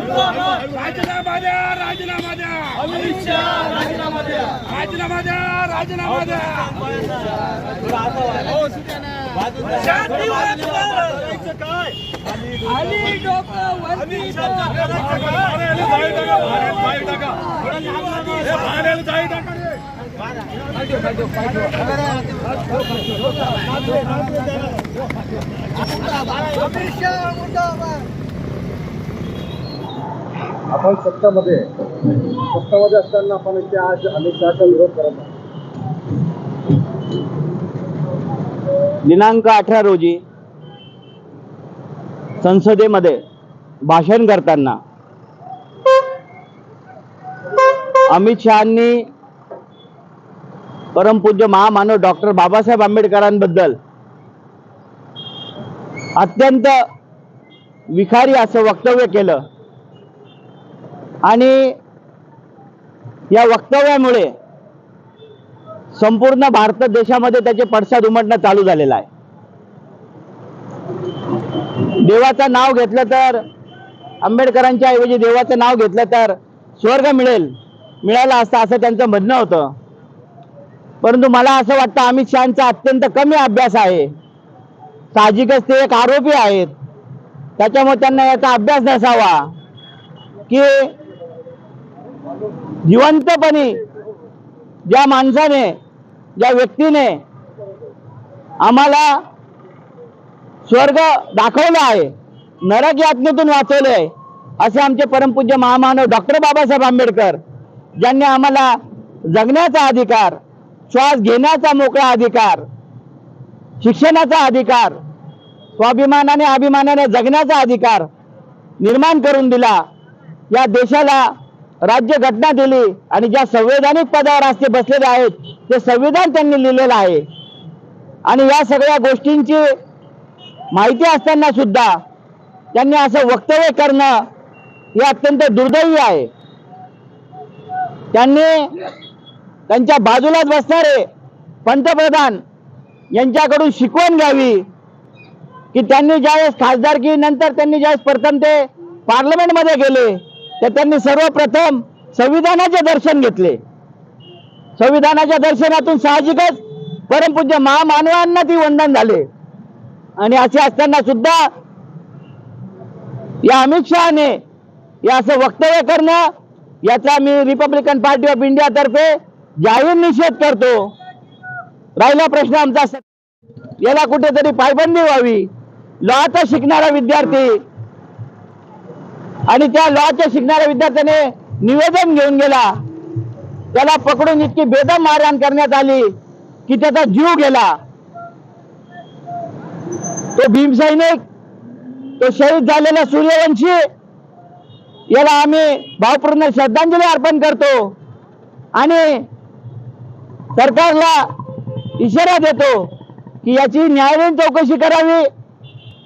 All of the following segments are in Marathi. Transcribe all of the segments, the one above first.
मुर्दाबाद राजीनामा द्या राजीनामा द्या अमित शाह राजीनामा द्या राजीनामा द्या राजीनामा द्या शांतीवर करायचं काय आली डोकं वरती आपण सत्तामध्ये सत्तामध्ये असताना आपण इथे आज अनेक शहाचा विरोध करत आहोत. दिनांक अठरा रोजी संसदेमध्ये भाषण करताना अमित शहानी परमपूज्य महामानव डॉक्टर बाबासाहेब आंबेडकरांबद्दल अत्यंत विखारी असं वक्तव्य केलं. आणि या वक्तव्यामुळे संपूर्ण भारत देशामध्ये त्याचे पडसाद उमटणं चालू झालेलं आहे. देवाचं नाव घेतलं तर आंबेडकरांच्या ऐवजी देवाचं नाव घेतलं तर स्वर्ग मिळेल मिळाला असता असं त्यांचं म्हणणं होतं. परंतु मला असं वाटतं अमित शहाचा अत्यंत कमी अभ्यास आहे. साहजिकच ते एक आरोपी आहेत. त्याच्यामुळे त्यांना याचा अभ्यास नसावा. की जिवंतपणे ज्या माणसाने ज्या व्यक्तीने आम्हाला स्वर्ग दाखवला आहे नरक यातनेतून वाचवले आहे असे आमचे परमपूज्य महामानव डॉक्टर बाबासाहेब आंबेडकर ज्यांनी आम्हाला जगण्याचा अधिकार श्वास घेण्याचा मोकळा अधिकार शिक्षणाचा अधिकार स्वाभिमानाने अभिमानाने जगण्याचा अधिकार निर्माण करून दिला. या देशाला राज्य घटना दिली आणि ज्या संवैधानिक पदावर आज ते बसलेले आहेत ते संविधान त्यांनी लिहिलेलं आहे. आणि या सगळ्या गोष्टींची माहिती असताना सुद्धा त्यांनी असं वक्तव्य करणं हे अत्यंत दुर्दैवी आहे. त्यांनी त्यांच्या बाजूलाच बसणारे पंतप्रधान यांच्याकडून शिकवण घ्यावी की त्यांनी ज्यावेळेस खासदारकी नंतर त्यांनी ज्यावेळेस प्रथम ते पार्लमेंटमध्ये गेले तर त्यांनी सर्वप्रथम संविधानाचे दर्शन घेतले. संविधानाच्या दर्शनातून साहजिकच परमपूज्य महामानवांना ती वंदन झाले. आणि असे असताना सुद्धा या अमित शहाने या असं वक्तव्य करणं याचा मी रिपब्लिकन पार्टी ऑफ इंडिया तर्फे जाहीर निषेध करतो. राहिला प्रश्न आमचा. याला कुठेतरी पायबंदी व्हावी. लॉचा शिकणारा विद्यार्थी आणि त्या लॉच्या शिकणाऱ्या विद्यार्थ्याने निवेदन घेऊन गेला. त्याला पकडून इतकी बेदम मारहाण करण्यात आली की त्याचा जीव गेला. तो भीमसैनिक तो शहीद झालेला सूर्यवंशी याला आम्ही भावपूर्ण श्रद्धांजली अर्पण करतो आणि सरकारला इशारा देतो की याची न्यायालयीन चौकशी करावी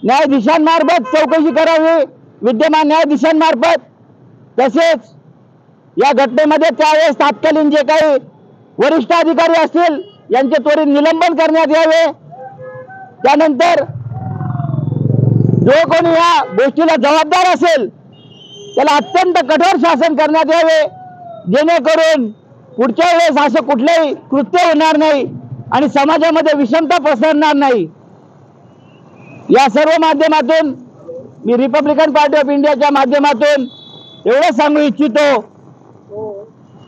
न्यायाधीशांमार्फत चौकशी करावी. विद्यमान न्यायाधीशांमार्फत तसेच या घटनेमध्ये त्यावेळेस तात्कालीन जे काही वरिष्ठ अधिकारी असतील यांचे त्वरित निलंबन करण्यात यावे. त्यानंतर जो कोणी या गोष्टीला जबाबदार असेल त्याला अत्यंत कठोर शासन करण्यात यावे. जेणेकरून पुढच्या वेळेस असं कुठलंही कृत्य होणार नाही आणि समाजामध्ये विषमता पसरणार नाही. या सर्व माध्यमातून मी रिपब्लिकन पार्टी ऑफ इंडियाच्या माध्यमातून एवढं सांगू इच्छितो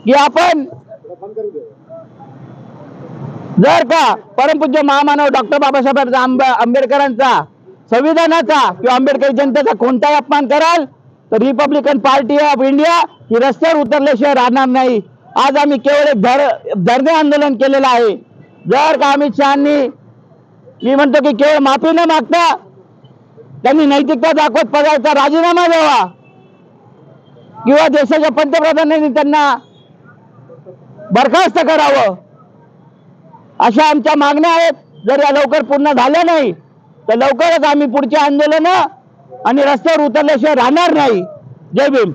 की आपण जर का परमपूज्य महामानव डॉक्टर बाबासाहेब आंबेडकरांचा संविधानाचा किंवा आंबेडकरी जनतेचा कोणताही अपमान कराल तर रिपब्लिकन पार्टी ऑफ इंडिया ही रस्त्यावर उतरल्याशिवाय राहणार नाही. आज आम्ही केवळ एक धर धरणे आंदोलन केलेलं आहे. जर का अमित शहानी मी म्हणतो की केवळ माफी न मागता त्यांनी नैतिकता दाखवत पदाचा राजीनामा द्यावा. किंवा देशाच्या पंतप्रधानांनी त्यांना बरखास्त करावं. अशा आमच्या मागण्या आहेत. जर या लवकर पूर्ण झाल्या नाही तर लवकरच आम्ही पुढचे आंदोलन आणि रस्त्यावर उतरल्याशिवाय राहणार नाही. जय भीम.